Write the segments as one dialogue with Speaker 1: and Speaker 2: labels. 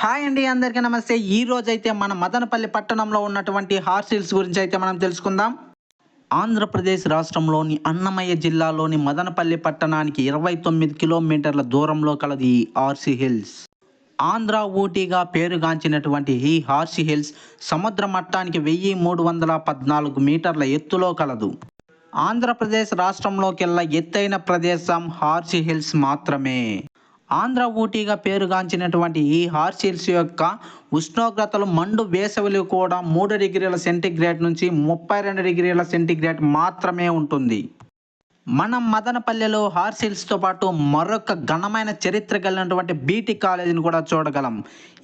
Speaker 1: Hi అండి అందరికీ నమస్తే. ఈ రోజైతే మన మదనపల్లి పట్టణంలో ఉన్నటువంటి హార్స్ హిల్స్ గురించి అయితే మనం తెలుసుకుందాం. ఆంధ్రప్రదేశ్ రాష్ట్రంలోని అన్నమయ్య జిల్లాలోని మదనపల్లి పట్టణానికి ఇరవై తొమ్మిది కిలోమీటర్ల దూరంలో కలది ఈ ఆర్సీ హిల్స్. ఆంధ్ర ఊటీగా పేరుగాంచినటువంటి ఈ హార్సీ హిల్స్ సముద్ర మట్టానికి వెయ్యి మూడు వందల పద్నాలుగు మీటర్ల ఎత్తులో కలదు. ఆంధ్రప్రదేశ్ రాష్ట్రంలోకెల్లా ఎత్తైన ప్రదేశం హార్సీ హిల్స్ మాత్రమే. ఆంధ్ర ఊటీగా పేరుగాంచినటువంటి ఈ హార్సిల్స్ యొక్క ఉష్ణోగ్రతలు మండు వేసవిలో కూడా మూడు డిగ్రీల సెంటీగ్రేడ్ నుంచి ముప్పై రెండు డిగ్రీల సెంటీగ్రేడ్ మాత్రమే ఉంటుంది. మనం మదనపల్లెలో హార్సిల్స్తో పాటు మరొక ఘనమైన చరిత్ర కలిగినటువంటి బీటీ కాలేజీని కూడా చూడగలం.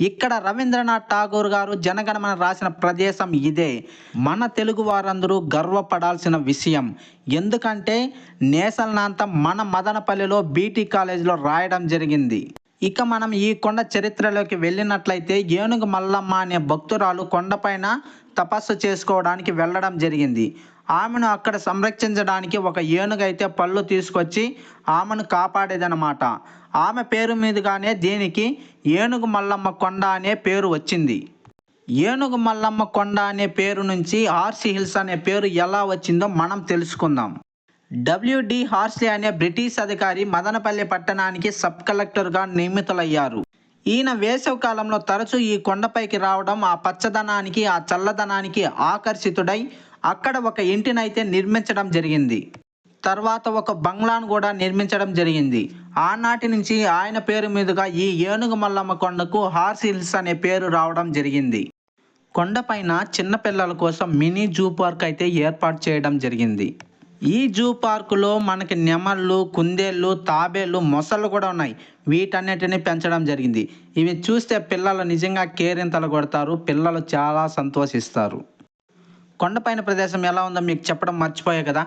Speaker 1: ఇక్కడ రవీంద్రనాథ్ ఠాగూర్ గారు జనగణమన రాసిన ప్రదేశం ఇదే. మన తెలుగు వారందరూ గర్వపడాల్సిన విషయం. ఎందుకంటే నేసల్నంతా మన మదనపల్లెలో బీటీ కాలేజీలో రాయడం జరిగింది. ఇక మనం ఈ కొండ చరిత్రలోకి వెళ్ళినట్లయితే ఏనుగు మల్లమ్మ అనే భక్తురాలు కొండపైన తపస్సు చేసుకోవడానికి వెళ్ళడం జరిగింది. ఆమెను అక్కడ సంరక్షించడానికి ఒక ఏనుగైతే పళ్ళు తీసుకొచ్చి ఆమెను కాపాడేదనమాట ఆమె పేరు మీదుగానే దీనికి ఏనుగు మల్లమ్మ కొండ అనే పేరు వచ్చింది. ఏనుగు మల్లమ్మ కొండ అనే పేరు నుంచి హార్సీ హిల్స్ అనే పేరు ఎలా వచ్చిందో మనం తెలుసుకుందాం. డబ్ల్యూడి హార్స్లీ అనే బ్రిటిష్ అధికారి మదనపల్లి పట్టణానికి సబ్ కలెక్టర్గా నియమితులయ్యారు. ఈయన వేసవికాలంలో తరచూ ఈ కొండపైకి రావడం ఆ పచ్చదనానికి ఆ చల్లదనానికి ఆకర్షితుడై అక్కడ ఒక ఇంటినైతే నిర్మించడం జరిగింది. తర్వాత ఒక బంగ్లాను కూడా నిర్మించడం జరిగింది. ఆనాటి నుంచి ఆయన పేరు మీదుగా ఈ ఏనుగు మల్లమ్మ కొండకు హార్స్ హిల్స్ అనే పేరు రావడం జరిగింది. కొండపైన చిన్నపిల్లల కోసం మినీ జూ పార్క్ అయితే ఏర్పాటు చేయడం జరిగింది. ఈ జూ పార్కులో మనకి నెమళ్ళు కుందేళ్ళు తాబేళ్ళు మొసళ్ళు కూడా ఉన్నాయి. వీటన్నిటిని పెంచడం జరిగింది. ఇవి చూస్తే పిల్లలు నిజంగా కేరింతలు కొడతారు. పిల్లలు చాలా సంతోషిస్తారు. కొండపైన ప్రదేశం ఎలా ఉందో మీకు చెప్పడం మర్చిపోయా కదా.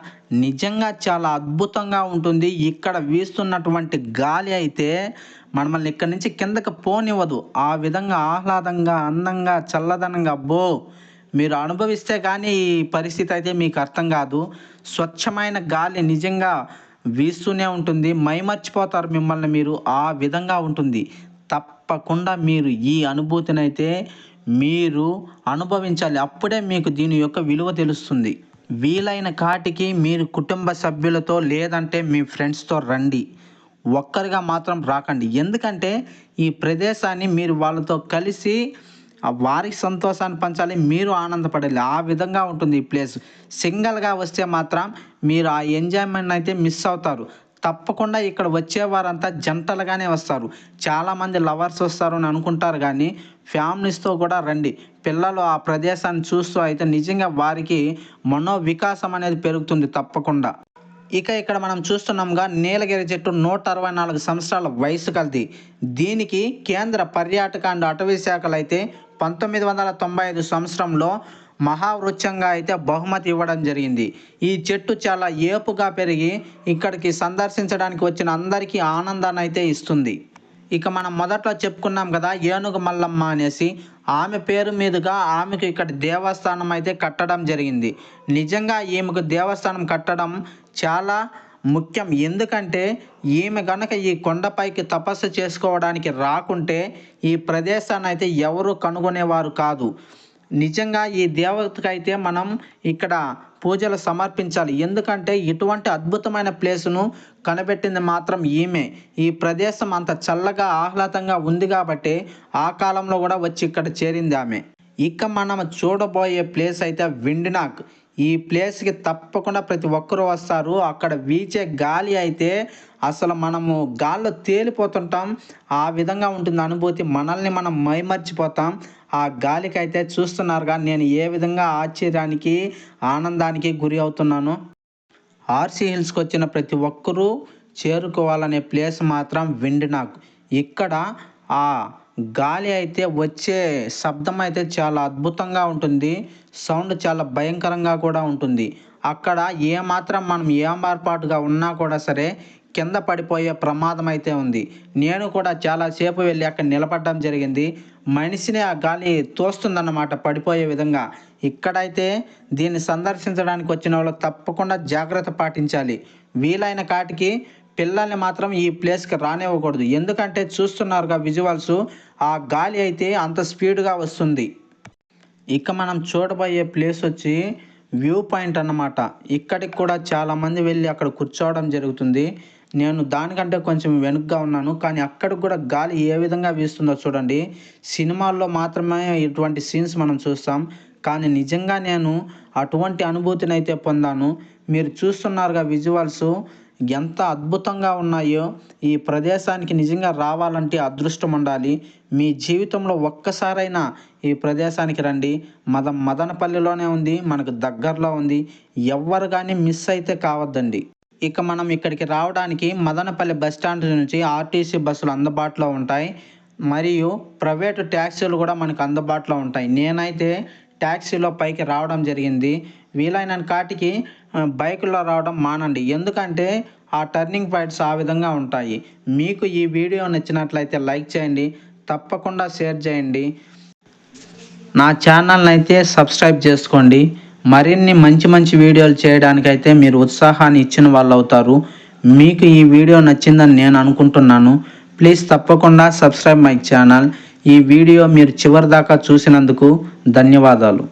Speaker 1: నిజంగా చాలా అద్భుతంగా ఉంటుంది. ఇక్కడ వీస్తున్నటువంటి గాలి అయితే మనల్ని ఇక్కడి నుంచి కిందకి పోనివ్వదు. ఆ విధంగా ఆహ్లాదంగా అందంగా చల్లదనంగా అబ్బో మీరు అనుభవిస్తే కానీ ఈ పరిస్థితి అయితే మీకు అర్థం కాదు. స్వచ్ఛమైన గాలి నిజంగా వీస్తూనే ఉంటుంది. మైమర్చిపోతారు మిమ్మల్ని మీరు. ఆ విధంగా ఉంటుంది. తప్పకుండా మీరు ఈ అనుభూతిని అయితే మీరు అనుభవించాలి. అప్పుడే మీకు దీని యొక్క విలువ తెలుస్తుంది. వీలైన కాటికి మీరు కుటుంబ సభ్యులతో లేదంటే మీ ఫ్రెండ్స్తో రండి. ఒక్కరిగా మాత్రం రాకండి. ఎందుకంటే ఈ ప్రదేశాన్ని మీరు వాళ్ళతో కలిసి వారికి సంతోషాన్ని పంచాలి మీరు ఆనందపడాలి. ఆ విధంగా ఉంటుంది ఈ ప్లేస్. సింగిల్గా వస్తే మాత్రం మీరు ఆ ఎంజాయ్మెంట్ అయితే మిస్ అవుతారు. తప్పకుండా ఇక్కడ వచ్చేవారంతా జంటలుగానే వస్తారు. చాలామంది లవర్స్ వస్తారు అని అనుకుంటారు కానీ ఫ్యామిలీస్తో కూడా రండి. పిల్లలు ఆ ప్రదేశాన్ని చూస్తూ అయితే నిజంగా వారికి మనోవికాసం అనేది పెరుగుతుంది తప్పకుండా. ఇక ఇక్కడ మనం చూస్తున్నాంగా నీలగిరి చెట్టు నూట అరవై నాలుగు సంవత్సరాల వయసు కలిది. దీనికి కేంద్ర పర్యాటక అండ్ అటవీ శాఖలు అయితే పంతొమ్మిది వందల తొంభై ఐదు సంవత్సరంలో మహావృక్షంగా అయితే బహుమతి ఇవ్వడం జరిగింది. ఈ చెట్టు చాలా ఏపుగా పెరిగి ఇక్కడికి సందర్శించడానికి వచ్చిన అందరికీ ఆనందాన్ని అయితే ఇస్తుంది. ఇక మనం మొదట్లో చెప్పుకున్నాం కదా ఏనుగు మల్లమ్మ అనేసి. ఆమె పేరు మీదుగా ఆమెకు ఇక్కడ దేవస్థానం అయితే కట్టడం జరిగింది. నిజంగా ఈమెకు దేవస్థానం కట్టడం చాలా ముఖ్యం. ఎందుకంటే ఈమె గనక ఈ కొండపైకి తపస్సు చేసుకోవడానికి రాకుంటే ఈ ప్రదేశాన్ని అయితే ఎవరు కనుగొనేవారు కాదు. నిజంగా ఈ దేవతకైతే మనం ఇక్కడ పూజలు సమర్పించాలి. ఎందుకంటే ఇటువంటి అద్భుతమైన ప్లేసును కనిపెట్టింది మాత్రం ఈమె. ఈ ప్రదేశం అంత చల్లగా ఆహ్లాదంగా ఉంది కాబట్టి ఆ కాలంలో కూడా వచ్చి ఇక్కడ చేరింది ఆమె. ఇక మనం చూడబోయే ప్లేస్ అయితే విండినాక్. ఈ ప్లేస్కి తప్పకుండా ప్రతి ఒక్కరూ వస్తారు. అక్కడ వీచే గాలి అయితే అసలు మనము గాల్లో తేలిపోతుంటాం. ఆ విధంగా ఉంటుంది అనుభూతి. మనల్ని మనం మైమర్చిపోతాం. ఆ గాలికి అయితే చూస్తున్నారుగా నేను ఏ విధంగా ఆశ్చర్యానికి ఆనందానికి గురి అవుతున్నాను? ఆర్సీ హిల్స్కి వచ్చిన ప్రతి ఒక్కరూ చేరుకోవాలనే ప్లేస్ మాత్రం విండినాక్ ఇక్కడ ఆ గాలి అయితే వచ్చే శబ్దం అయితే చాలా అద్భుతంగా ఉంటుంది. సౌండ్ చాలా భయంకరంగా కూడా ఉంటుంది. అక్కడ ఏమాత్రం మనం ఏమార్పాటుగా ఉన్నా కూడా సరే కింద పడిపోయే ప్రమాదం అయితే ఉంది. నేను కూడా చాలాసేపు వెళ్ళి అక్కడ నిలబడడం జరిగింది. మనిషిని ఆ గాలి తోస్తుందన్నమాట పడిపోయే విధంగా. ఇక్కడైతే దీన్ని సందర్శించడానికి వచ్చిన వాళ్ళు తప్పకుండా జాగ్రత్త పాటించాలి. వీలైన కాటికి పిల్లల్ని మాత్రం ఈ ప్లేస్కి రానివ్వకూడదు. ఎందుకంటే చూస్తున్నారుగా విజువల్స్ ఆ గాలి అయితే అంత స్పీడ్గా వస్తుంది. ఇక మనం చూడబోయే ప్లేస్ వచ్చి వ్యూ పాయింట్ అన్నమాట. ఇక్కడికి కూడా చాలామంది వెళ్ళి అక్కడ కూర్చోవడం జరుగుతుంది. నేను దానికంటే కొంచెం వెనుకగా ఉన్నాను. కానీ అక్కడికి కూడా గాలి ఏ విధంగా వీస్తుందో చూడండి. సినిమాల్లో మాత్రమే ఇటువంటి సీన్స్ మనం చూస్తాం. కానీ నిజంగా నేను అటువంటి అనుభూతిని అయితే పొందాను. మీరు చూస్తున్నారుగా విజువల్స్ ఎంత అద్భుతంగా ఉన్నాయో ఈ ప్రదేశానికి నిజంగా రావాలంటే అదృష్టం ఉండాలి. మీ జీవితంలో ఒక్కసారైనా ఈ ప్రదేశానికి రండి. మద మదనపల్లిలోనే ఉంది మనకు దగ్గరలో ఉంది. ఎవ్వరు కానీ మిస్ అయితే కావద్దండి. ఇక మనం ఇక్కడికి రావడానికి మదనపల్లి బస్ స్టాండ్ నుంచి ఆర్టీసీ బస్సులు అందుబాటులో ఉంటాయి. మరియు ప్రైవేటు ట్యాక్సీలు కూడా మనకు అందుబాటులో ఉంటాయి. నేనైతే ట్యాక్సీలో పైకి రావడం జరిగింది. వీలైన కాటికి బైక్లో రావడం మానండి. ఎందుకంటే ఆ టర్నింగ్ పాయింట్స్ ఆ విధంగా ఉంటాయి. మీకు ఈ వీడియో నచ్చినట్లయితే లైక్ చేయండి. తప్పకుండా షేర్ చేయండి. నా ఛానల్ని అయితే సబ్స్క్రైబ్ చేసుకోండి. మరిన్ని మంచి మంచి వీడియోలు చేయడానికైతే మీరు ఉత్సాహాన్ని ఇచ్చిన వాళ్ళు అవుతారు మీకు ఈ వీడియో నచ్చిందని నేను అనుకుంటున్నాను. ప్లీజ్ తప్పకుండా సబ్స్క్రైబ్ మై ఛానల్. ఈ వీడియో మీరు చివరి దాకా చూసినందుకు ధన్యవాదాలు.